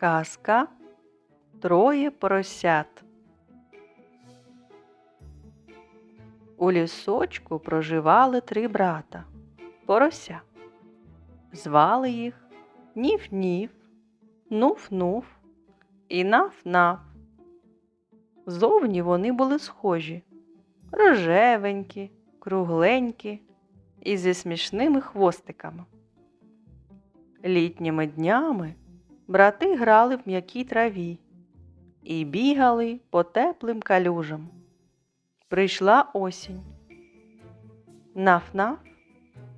Казка Троє поросят. У лісочку проживали три брата порося. Звали їх Ніф-Ніф, Нуф-Нуф і Наф-Наф. Зовні вони були схожі, рожевенькі, кругленькі і зі смішними хвостиками. Літніми днями брати грали в м'якій траві і бігали по теплим калюжам. Прийшла осінь. Наф-наф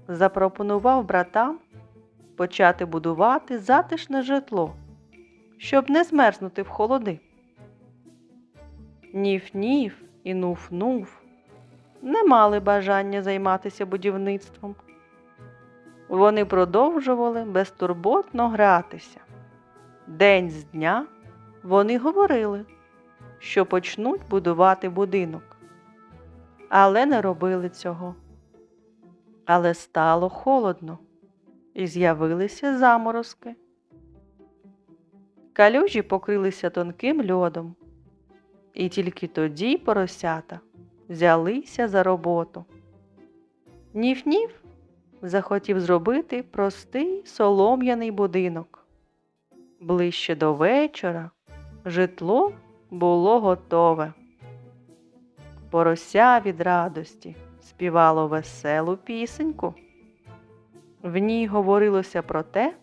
запропонував братам почати будувати затишне житло, щоб не змерзнути в холоди. Ніф-ніф і нуф-нуф не мали бажання займатися будівництвом. Вони продовжували безтурботно гратися. День з дня вони говорили, що почнуть будувати будинок, але не робили цього. Але стало холодно, і з'явилися заморозки. Калюжі покрилися тонким льодом, і тільки тоді поросята взялися за роботу. Ніф-ніф захотів зробити простий солом'яний будинок. Ближче до вечора житло було готове. Порося від радості співало веселу пісеньку. В ній говорилося про те,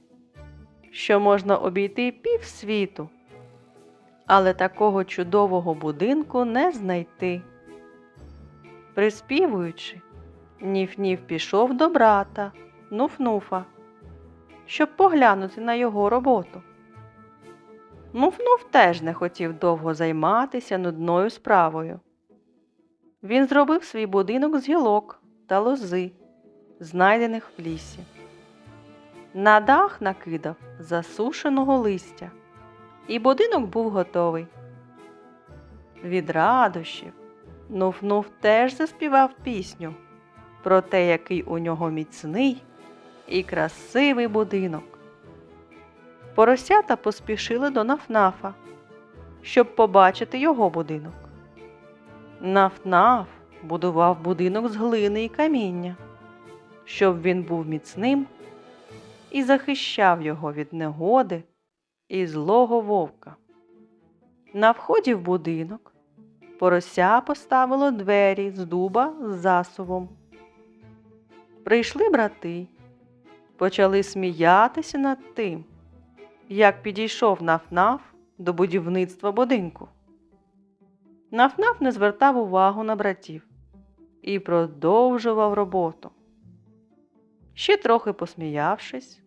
що можна обійти півсвіту, але такого чудового будинку не знайти. Приспівуючи, Ніф-Ніф пішов до брата, Нуф-Нуфа, щоб поглянути на його роботу. Нуф-Нуф теж не хотів довго займатися нудною справою. Він зробив свій будинок з гілок та лози, знайдених в лісі. На дах накидав засушеного листя, і будинок був готовий. Від радощів Нуф-Нуф теж заспівав пісню про те, який у нього міцний і красивий будинок. Поросята поспішили до Нафнафа, щоб побачити його будинок. Нафнаф будував будинок з глини і каміння, щоб він був міцним і захищав його від негоди і злого вовка. На вході в будинок порося поставило двері з дуба з засувом. Прийшли брати, почали сміятися над тим, як підійшов Нафнаф до будівництва будинку. Нафнаф не звертав увагу на братів і продовжував роботу. Ще трохи посміявшись,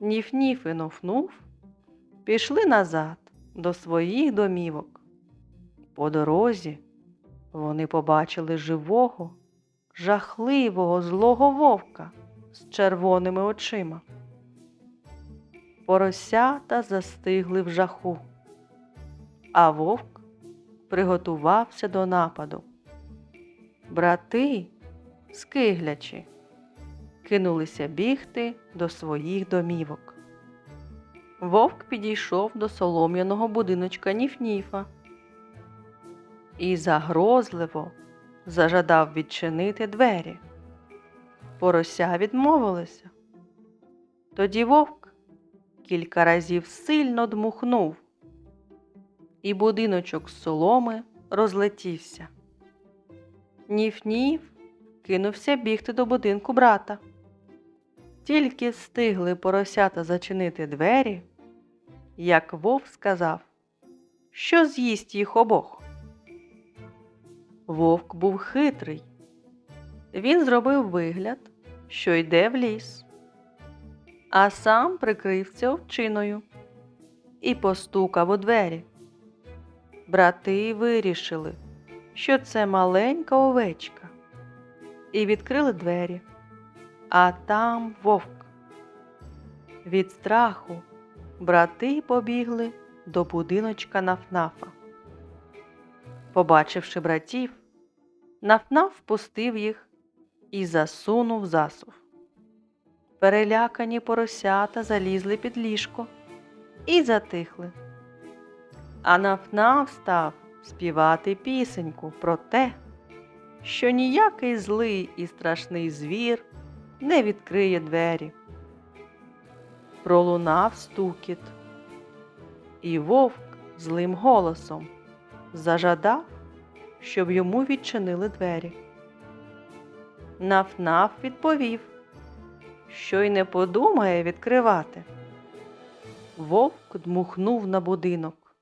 Ніф-Ніф і Нуф-Нуф пішли назад до своїх домівок. По дорозі вони побачили живого, жахливого злого вовка з червоними очима. Поросята застигли в жаху, а вовк приготувався до нападу. Брати, скиглячи, кинулися бігти до своїх домівок. Вовк підійшов до солом'яного будиночка Ніф-Ніфа і загрозливо зажадав відчинити двері. Порося відмовилася. Тоді вовк кілька разів сильно дмухнув, і будиночок з соломи розлетівся. Ніф-ніф кинувся бігти до будинку брата. Тільки встигли поросята зачинити двері, як вовк сказав, що з'їсть їх обох. Вовк був хитрий. Він зробив вигляд, що йде в ліс, а сам прикрився овчиною і постукав у двері. Брати вирішили, що це маленька овечка, і відкрили двері, а там вовк. Від страху брати побігли до будиночка Нафнафа. Побачивши братів, Нафнаф впустив їх і засунув засув. Перелякані поросята залізли під ліжко і затихли. А нафнаф став співати пісеньку про те, що ніякий злий і страшний звір не відкриє двері. Пролунав стукіт, і вовк злим голосом зажадав, щоб йому відчинили двері. Наф-наф відповів, що й не подумає відкривати. Вовк дмухнув на будинок.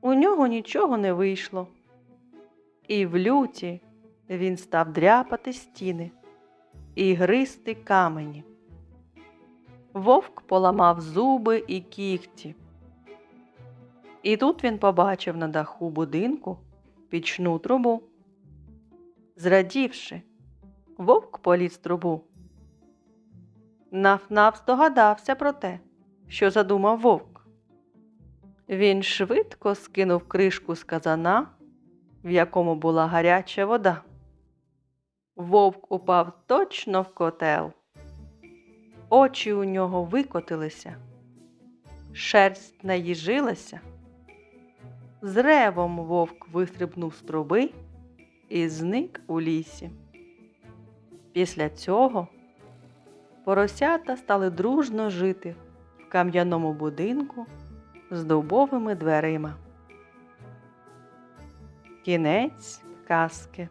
У нього нічого не вийшло, і в люті він став дряпати стіни і гризти камені. Вовк поламав зуби і кігті. І тут він побачив на даху будинку пічну трубу. Зрадівши, вовк поліз трубу. Наф-наф здогадався про те, що задумав вовк. Він швидко скинув кришку з казана, в якому була гаряча вода. Вовк упав точно в котел. Очі у нього викотилися, шерсть наїжилася. З ревом вовк вистрибнув з труби і зник у лісі. Після цього поросята стали дружно жити в кам'яному будинку з дубовими дверима. Кінець казки.